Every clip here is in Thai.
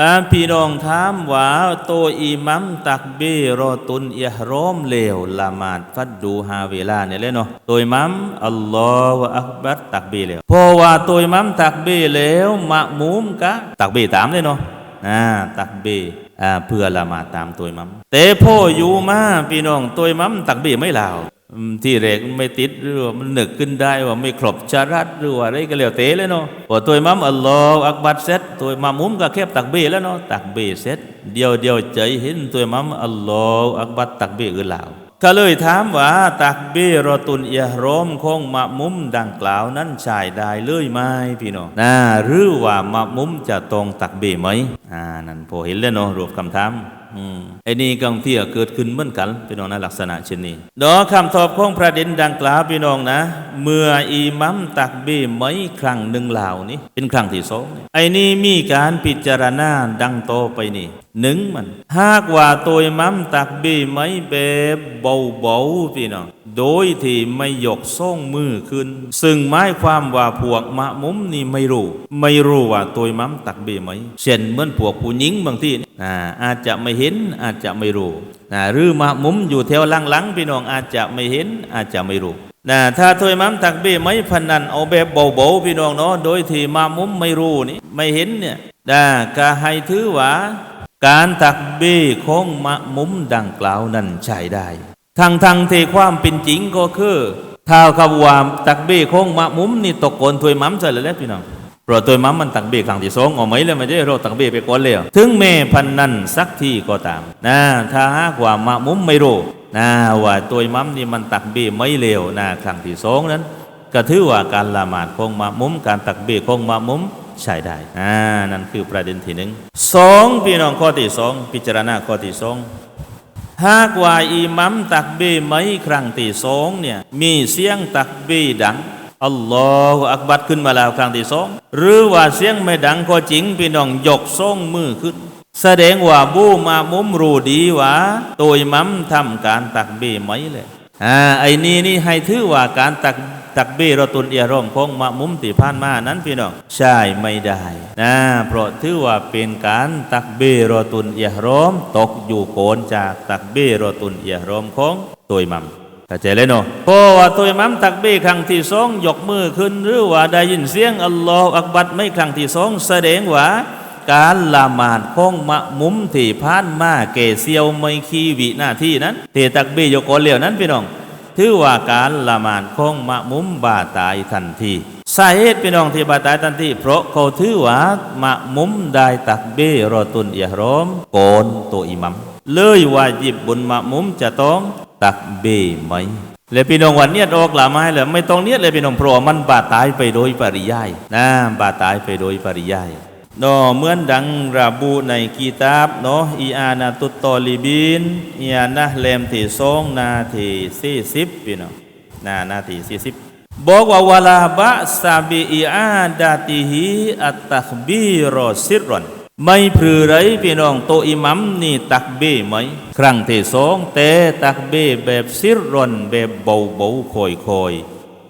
อาพี่น้องถามว่าโตอิมัมตักบีรอตุนอิฮรอมเลวละมาดฟัดดูฮาเวลาเนี่ยเลยเนาะโตอิมัมอัลลอฮฺอักบัรตักบีเลวพราะว่าโตอิมัมตักบีเลวมะมุมกะตักบีตามเลยเนาะอ่าตักบีอ่าเพื่อละมาดตามโตอิมัมแต่พ่ออยู่มาพี่น้องโตอิมัมตักบีไม่ลาว ที่เรกไม่ติดหรือว่ามันหนึกขึ้นได้ว่าไม่ครบชารัดหรือว่าอะไรก็แล้วเตะเลยเนาะพอตัวมัมอัลลอฮฺอักบัดเสร็จตัวมัมมุมก็แคบตักเบีแล้วเนาะตักเบีเสร็จเดียวเดียวใจเห็นตัวมัมอัลลอฮฺอักบัดตักเบีอือลาวก็เลยถามว่าตักเบีรอตุนเอียรอมของมะมุมดังกล่าวนั้นใช่ได้เลยไหมพี่น้องนะหรือว่ามะมุมจะตรงตักเบีไหมอ่านั่นพอเห็นแล้วเนาะรวมคำถาม ไอ้นี่กังที่ยเกิดขึ้นเหมือนกันพี่น้องนะลักษณะเช่นนี้ดอคำตอบของประเด็นดังกล่าวพี่น้องนะ เมื่ออิมัมตักบีไม่ครั้งหนึ่งเหล่านี้ เป็นครั้งที่สองนี่ไอ้นี่มีการพิจารณาดังโตไปนี่หนึ่งมัน หากว่าตัวมัมตักบีไม่เบบเบาๆพี่น้อง โดยที่ไม่ยกส่งมือขึ้น ซึ่งหมายความว่าพวกมะมุมนี่ไม่รู้ ไม่รู้ว่าตัวมัมตักเบไหม เช่นเหมือนพวกผู้หญิงบางที่อ่าอาจจะไม่เห็นอาจจะไม่รู้หรือมะมุมอยู่แถวหลังๆพี่น้องอาจจะไม่เห็นอาจจะไม่รู้นะถ้าตัวมัมตักเบีไม่พนันเอาแบบเบาๆพี่น้องเนาะโดยที่มะมุมไม่รู้นี่ไม่เห็นเนี่ยนะก็ให้ถือว่า การตักเบีของมะมุมดังกล่าวนั้นใช้ได้ ทางทางที่ความเป็นจริงก็คือถ้าคำว่าตักเบ้ของมะมุมนี่ตกโกนถวยมัมใช่เลยแหละพี่น้องเพราะถวยมัมมันตักเบี้ครั้งที่สองเอาไหมเลยไม่ใช่เราตักเบี้ไปก่อนเลยถึงแม่พันนั้นสักที่ก็ตามนะถ้าหากว่ามะมุมไม่รู้นะว่าถวยมัมนี่มันตักเบี้ไม่เลวนะครั้งที่สองนั้น ก็ถือว่าการละหมาดของมะมุมการตักเบ้ของมะมุมใช้ได้อ่านั่นคือประเด็นที่หนึ่งสองพี่น้องข้อที่สองพิจารณาข้อที่สอง หากว่าอิหมัมตักบีไม่ครั้งที่สองเนี่ยมีเสียงตักบีดังอัลลอฮฺอักบัดขึ้นมาแล้วครั้งที่สองหรือว่าเสียงไม่ดังก็จริงพี่น้องยกส่งมือขึ้น แสดงว่าบูมามุมรูดีว่าตัวอิหมัมทำการตักบีไหมเลยอ่าไอ้นี่นี่ให้ถือว่าการตัก ตักบีรตุนเอียรอมของมะมุมที่ผ่านมานั้นพี่น้องใช่ไม่ได้นะเพราะถือว่าเป็นการตักบีรตุนเอียรอมตกอยู่โกนจากตักบีรตุนเอียรอมของตัวมัมเข้าใจเลยเนาะเพราะว่าตัวมัมตักบีครั้งที่สองยกมือขึ้นหรือว่าได้ยินเสียงอัลลอฮฺอักบัดไม่ครั้งที่สองแสดงว่าการละหมาดของมะมุมที่ผ่านมาเกเซียวไม่คีวิหน้าที่นั้นเทตักบียกโกนเหลียวนั้นพี่น้อง ถือว่าการละหมาดของมะมุมบาตายทันทีสาเหตุพี่น้องที่บาตายทันทีเพราะเขาถือว่ามะมุมได้ตักเบรอตุนอิหรอมโกนตัวอิมัมเลยว่าจิบบนมะมุมจะต้องตักเบไหมแล้วพี่น้องวันเนี้ยออกละไม้เลยไม่ต้องเนี้ยเลยพี่น้องเพราะมันบาตายไปโดยปริยายนะบาตายไปโดยปริยาย เนาะเหมือนดังระบุในกีตาบเนาะอีอานาตุตตอลิบินอีอานะเลมที่สองนาทีสี่สิบพี่น้องนานาทีสี่สิบบอกว่าวลาบะซาบิอีอาดาติฮิอัตตักบีรอซิรอนไม่พรือไรพี่น้องโตอิมัมนี่ตักเบ้ไหม ครั้งที่สองแต่ตักเบ้แบบซิรอนแบบเบาเบาคอยคอย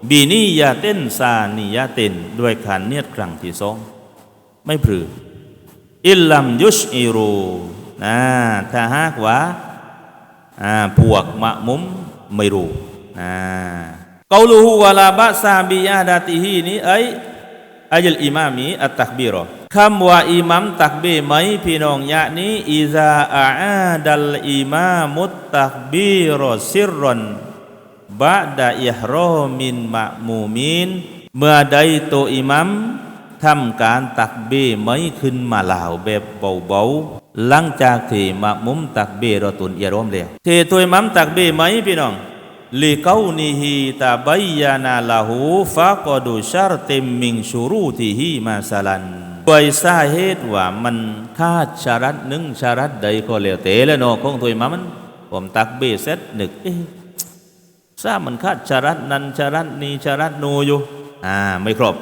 บีนี่ยาเต้นซานียาเต้นด้วยขันเนียดครั้งที่สอง ไม่พรืออิลลัมยุชอิรูนะถ้าหากว่าอ่าพวกมะมุมไม่รู้นะกาลูฮูวะลาบะซาบิยาดาติฮีนี้ไออายลอิมามีอัตตักบีรอคำว่าอิมัมตักบีไหมพี่น้องยะนี้อิซาอาอาดัลอิมามุตตักบีรอซิรอนบะดาอิฮรอมินมะมูมินเมื่อใดตัวอิมัม ทำการตักเบไม่ขึ้นมาลาวแบบเบาๆหลังจากที่มะมุมตักเบรอตุนเอรอมแล้วเทตัวมัมตักเบไหมพี่น้องลิกานิฮีตาบยานาลาหูฟะกอดูชารเต็มมิงชูรูติฮีมาสลันด้วยสาเหตุว่ามันขาดชารัดหนึ่งชารัดใดก็แล้วแต่แล้วนาะของตัวมัมมันผมตักเบเสร็จนึกเอ๊ะทราบมันคาดชารัตนันชารัตนี้ชารัตนูอยู่อ่าไม่ครบ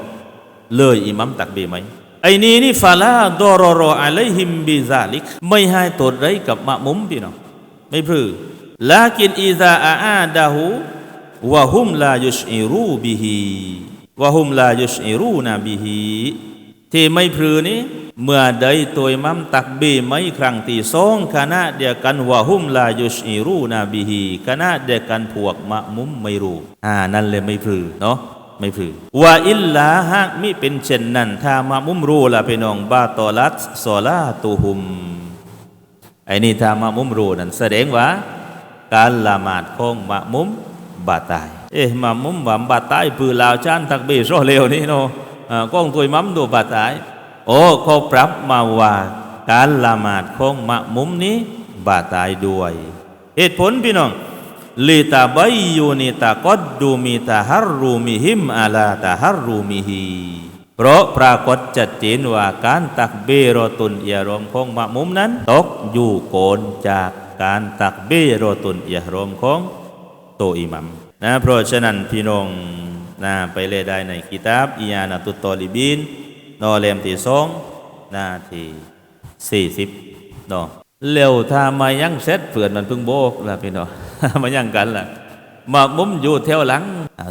เลยอิมัมตักบีไหมไอ้นี่นี่ฟาลาดอรอรออะลัยฮิมบิซาลิก ไม่ให้ตดไรกับมะมุมพี่น้องไม่พือลากินอิซาอาอาดาหูวะฮุมลายุชอิรูบิฮีวะฮุมลายุชอิรูนาบิฮีที่ไม่พือนี้เมื่อใดตัวอิมัมตักบีไม่ครั้งที่สองคณะเดียวกันว่าหุมลายุชอิรูนาบิฮีคณะเดียวกันพวกมะมุมไม่รู้อ่านั่นเลยไม่พลือเนาะ ไม่พือว่าอิลลาหากมิเป็นเช่นนั้นถ้ามะมุมรูละพี่น้องบาตอลัตซอลาตูหุมไอ้นี่ถ้ามะมุมรูนั่นแสดงว่า การละหมาดของมะมุมบาตาย เอ๊ะมะมุมว่าบาตายปือลาวชานตักเบโซเลวนี่เนาะอ่ากองตัวยมัมดูบาตาย โอ้เขาปรับมาว่า การละหมาดของมะมุมนี้บาตายด้วย เหตุผลพี่น้อง ลิตาบายยูนิตากอดดูมีตาฮัรรูมิหิมอาลาตาฮัรรูมิฮีเพราะปรากฏจัดเจนว่าการตักเบรอตุนเอียรอมของมะมุมนั้น ตกอยู่โกนจากการตักเบรอตุนเอียรอมของโตอิมัมนะเพราะฉะนั้นพี่น้องนะไปเลยได้ในกิตาบอียานาตุตตอลิบินนอเลมที่สองหน้าที่สี่สิบเนาะเร็วถ้ามายังเสร็จเผื่อนมันเพิ่งโบกละพี่น้อง มายังกันล่ะมามุมอยู่แถวหลัง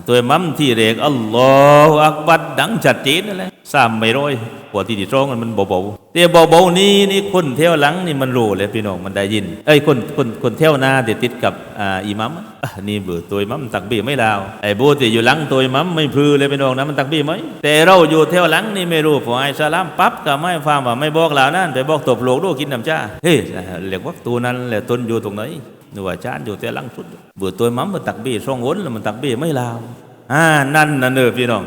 ตัวมัมที่เรียกอัลลอฮฺอักบัดดังชัดเจนนั่นแหละสามไม่ร้อยกว่าที่ที่ตรงกันมันเบาๆแต่เบาๆนี่นี่คนแถวหลังนี่มันรู้เลยพี่น้องมันได้ยินเอ้คนคนคนแถวหน้าเดี๋ยวติดกับอ่าอิมัมนี่เบื่อตัวมัมตักบีไม่ลาวไอ้โบที่อยู่หลังตัวมัมไม่พือเลยพี่น้องนะมันตักบีไหมแต่เราอยู่แถวหลังนี่ไม่รู้พอไอ้สลามปั๊บก็ไม่ฟังว่าไม่บอกแล้วนั่นไปบอกตบโลกดูกินน้ำจ้าเฮ้ยเรียกว่าตัวนั้นแหละต้นอยู่ตรงไหน นึกว่าจานอยู่แต่ลังสุดเบื่อตัวมัมมันตักเบี้ช่องวนแล้วมันตักเบี้ไม่ลาวอ่านั่นน่ะเนอพี่น้อง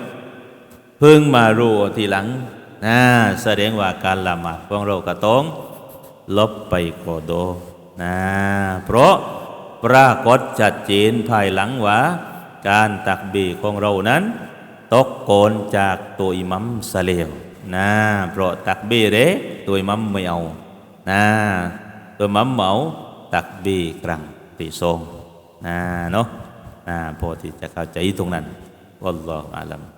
เพิ่งมารู้ทีหลังนะแสดงว่าการละหมาดของเราก็ต้องลบไปโคโดนะเพราะปรากฏชัดเจนภายหลังว่าการตักบีของเรานั้น ตกโกนจากตัวอิมัมสะเลวนะเพราะตักบีเรตัวอิมัมไม่เอานะตัวมัมเมา ตักบีกรังตีทรงนะเนาะนะพอที่จะเข้าใจตรงนั้นวัลลอฮฺอาลัม